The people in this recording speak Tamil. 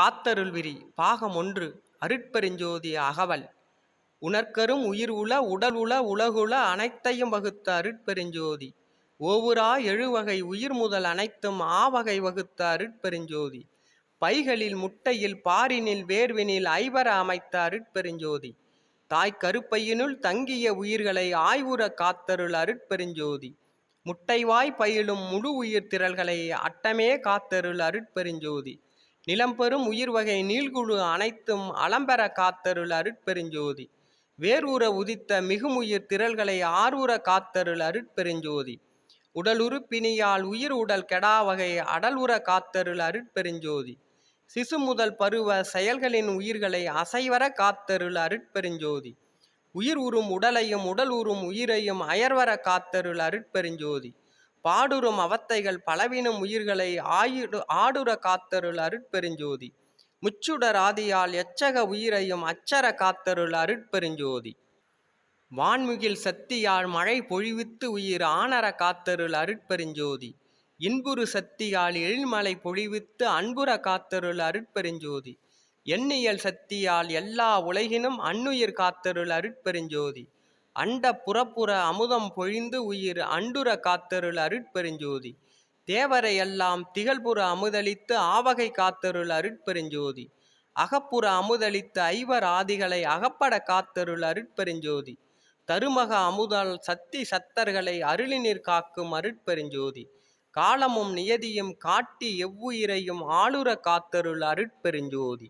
காத்தருள்விரி பாகம் ஒன்று அருட்பெருஞ்சோதி அகவல். உணர்க்கரும் உயிர் உள உடல் உள உலகுல அனைத்தையும் வகுத்த அருட்பெருஞ்சோதி. ஓவுரா எழுவகை உயிர் முதல் அனைத்தும் ஆவகை வகுத்த அருட்பெருஞ்சோதி. பைகளில் முட்டையில் பாரினில் வேர்வினில் ஐவர அமைத்த அருட்பெருஞ்சோதி. தாய் கருப்பையினுள் தங்கிய உயிர்களை ஆய்வுற காத்தருள் அருட்பெருஞ்சோதி. முட்டைவாய் பயிலும் முழு உயிர் திரள்களை அட்டமே காத்தருள் அருட்பெருஞ்சோதி. நிலம்பெறும் உயிர் வகை நீள்குழு அனைத்தும் அலம்பெற காத்தருள் அருட்பெருஞ்சோதி. வேரூர உதித்த மிகுமுயிர் திரள்களை ஆரூர காத்தருள் அருட்பெருஞ்சோதி. உடல் உறுப்பினியால் உயிர் உடல் கெடாவகை அடலுற காத்தருள் அருட்பெருஞ்சோதி. சிசு முதல் பருவ செயல்களின் உயிர்களை அசைவர காத்தருள் அருட்பெருஞ்சோதி. உயிர் உறும் உடலையும் உடல் உறும் உயிரையும் அயர்வர காத்தருள் அருட்பெருஞ்சோதி. பாடுறும் அவத்தைகள் பலவீனம் உயிர்களை ஆயுடு ஆடுற காத்தருள் அருட்பெருஞ்சோதி. முச்சுடர் ஆதியால் எச்சக உயிரையும் அச்சர காத்தருள் அருட்பெருஞ்சோதி. வான்முகில் சக்தியால் மழை பொழிவித்து உயிர் ஆனர காத்தருள் அருட்பெருஞ்சோதி. இன்புறு சக்தியால் எழில்மலை பொழிவித்து அன்புற காத்தருள் அருட்பெருஞ்சோதி. எண்ணியல் சக்தியால் எல்லா உலகினும் அன்னுயிர் காத்தருள் அருட்பெருஞ்சோதி. அண்ட புறப்புற அமுதம் பொழிந்து உயிர் அண்டுர காத்தருள் அருட்பெருஞ்சோதி. தேவரையெல்லாம் திகழ்புற அமுதளித்து ஆவகை காத்தருள் அருட்பெருஞ்சோதி. அகப்புற அமுதளித்து ஐவர் ஆதிகளை அகப்பட காத்தருள் அருட்பெருஞ்சோதி. தருமக அமுதால் சத்தி சத்தர்களை அருளினிற் காக்கும் அருட்பெருஞ்சோதி. காலமும் நியதியும் காட்டி எவ்வுயிரையும் ஆளுர காத்தருள் அருட்பெருஞ்சோதி.